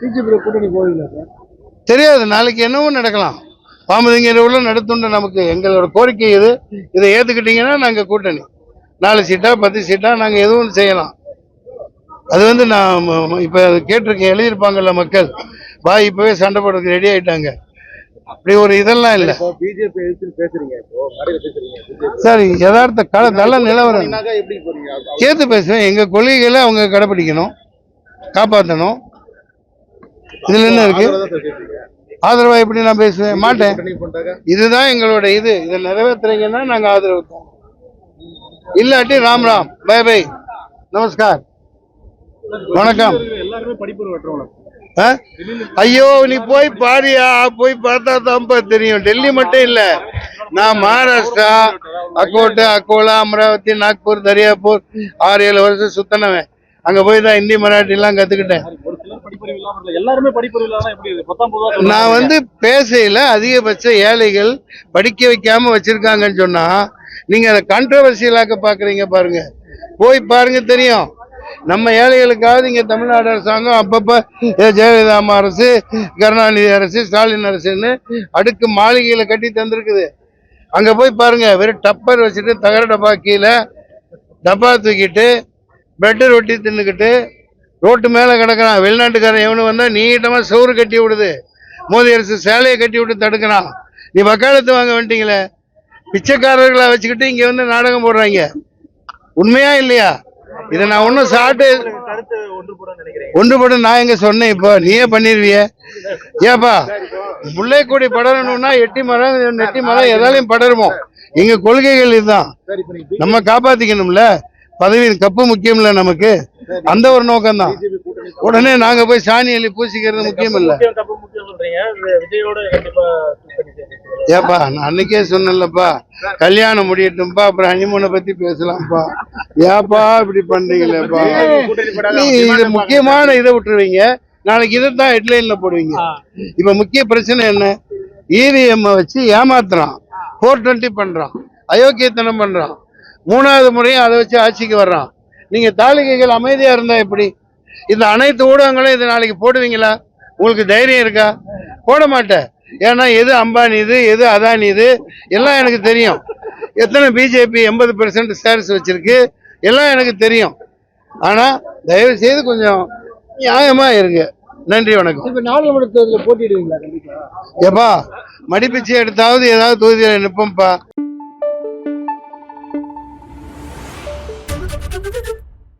BJP கூட்டணி போவீங்களா sir? தெரியாது. நாளைக்கு என்னவும் நடக்கலாம். பாமதிங்கிற உள்ள நடத்துண்ட நமக்கு எங்களோட கோரிக்கை இது. இதை ஏத்துக்கிட்டீங்கன்னா நாங்க கூட்டணி. நாலு சீட்டா பத்து சீட்டா நாங்க எதுவும் செய்யலாம். அது வந்து நான் இப்ப கேட்டிருக்கேன் எழுதியிருப்பாங்கல்ல மக்கள். வா இப்பவே சண்டை போடுறதுக்கு ரெடி ஆயிட்டாங்க. அப்படி ஒரு இதெல்லாம் இல்லை. பிஜேபி பேசுறீங்க. சரி யதார்த்த கால நல்ல நிலவரம். சேர்த்து பேசுவேன். எங்க கொள்கைகளை அவங்க கடைபிடிக்கணும் காப்பாற்றணும் இதுல என்ன இருக்கு? ஆதரவா எப்படி நான் பேசுவேன்? மாட்டேன். இதுதான் எங்களோட இது. இதை நிறைவேற்றுறீங்கன்னா நாங்க ஆதரவு தரோம். இல்லாட்டி ராம் ராம். Bye bye. நமஸ்கார். வணக்கம்? ஐயோ நீ போய் பாரியா? போய் பார்த்தா தான்ப்பா தெரியும். டெல்லி மட்டும் இல்ல. நான் மகாராஷ்டிரா அக்கோட்டு அக்கோலா அமராவதி நாக்பூர் தரியாப்பூர் ஆறு ஏழு வருஷம் சுத்தினவன். அங்க போய் தான் ஹிந்தி மராட்டி எல்லாம் கத்துக்கிட்டேன். படிப்பறிவு எல்லாருமே படிப்பறிவு இல்லாம எப்படி பத்தாம் நான் வந்து பேசையில அதிகபட்ச ஏழைகள் படிக்க வைக்காம வச்சிருக்காங்கன்னு சொன்னா நீங்க அதை கான்ட்ரவர்சியலாக்க பாக்குறீங்க பாருங்க. போய் பாருங்க தெரியும். நம்ம ஏழைகளுக்காவது இங்க தமிழ்நாடு அரசாங்கம் அப்பப்ப ஜெயலலிதா அம்மா அரசு கருணாநிதி அரசு ஸ்டாலின் அரசுன்னு அடுக்கு மாளிகையில கட்டி தந்திருக்குது. அங்க போய் பாருங்க வெறும் டப்பர் வச்சுட்டு தகர டப்பா கீழே டப்பா தூக்கிட்டு பிரெட்டு ரொட்டி தின்னுக்கிட்டு ரோட்டு மேலே கிடக்கிறான். வெளிநாட்டுக்காரன் எவனு வந்தால் நீட்டமாக சோறு கட்டி விடுது. மோதி அரசு சேலையை கட்டி விட்டு தடுக்கிறான். நீ வக்காலத்து வாங்க வந்துட்டீங்களே. பிச்சைக்காரர்களை வச்சுக்கிட்டு இங்கே வந்து நாடகம் போடுறாங்க. உண்மையா இல்லையா? இதை நான் ஒன்றும் சாப்பிட்டு ஒன்றுபடும் நான் எங்க சொன்னேன் இப்போ. நீயே பண்ணிடுவிய. ஏப்பா முல்லைக்கொடி படரணும்னா எட்டி மரம் நெட்டி மரம் எதாலையும் படருமோ? எங்க கொள்கைகள் இதுதான். நம்ம காப்பாத்திக்கணும்ல. பதவி கப்பு முக்கியம் நமக்கு. அந்த ஒரு நோக்கம் தான் உடனே நாங்க போய் சாணி அள்ளி பூசிக்கிறது முக்கியம் இல்ல. ஏப்பா நான் அன்னைக்கே சொன்னேன்லப்பா. கல்யாணம் முடியட்டும்பா அப்புறம் ஹனிமூனை பத்தி பேசலாம்ப்பா. ஏப்பா இப்படி பண்றீங்களேப்பா. இது முக்கியமான இதை விட்டுருவீங்க. நாளைக்கு இதை தான் ஹெட்லைன்ல போடுவீங்க. இப்ப முக்கிய பிரச்சனை என்ன? இவிஎம் வச்சு ஏமாத்துறான். ஃபோர் டுவெண்ட்டி பண்றான். அயோக்கியத்தனம் பண்றான். மூணாவது முறையும் அதை வச்சு ஆட்சிக்கு வர்றான். நீங்க தாலிகைகள் அமைதியா இருந்தா எப்படி? இந்த அனைத்து ஊடகங்களும் இது நாளைக்கு போடுவீங்களா? உங்களுக்கு தைரியம் இருக்கா? போட மாட்டேன். ஏன்னா எது அம்பானி இது எது அதானி இது எல்லாம் எனக்கு தெரியும். எத்தனை பிஜேபி எண்பது பெர்சன்ட் ஷேர்ஸ் வச்சிருக்கு எல்லாம் எனக்கு தெரியும். ஆனா தயவு செய்து கொஞ்சம் நியாயமா இருங்க. நன்றி வணக்கம். இப்ப நாடாளுமன்ற தேர்தலில் போட்டிடுவீங்களா ஏப்பா மடிப்பிச்சை எடுத்தாவது ஏதாவது தொகுதியில் நிற்போம்ப்பா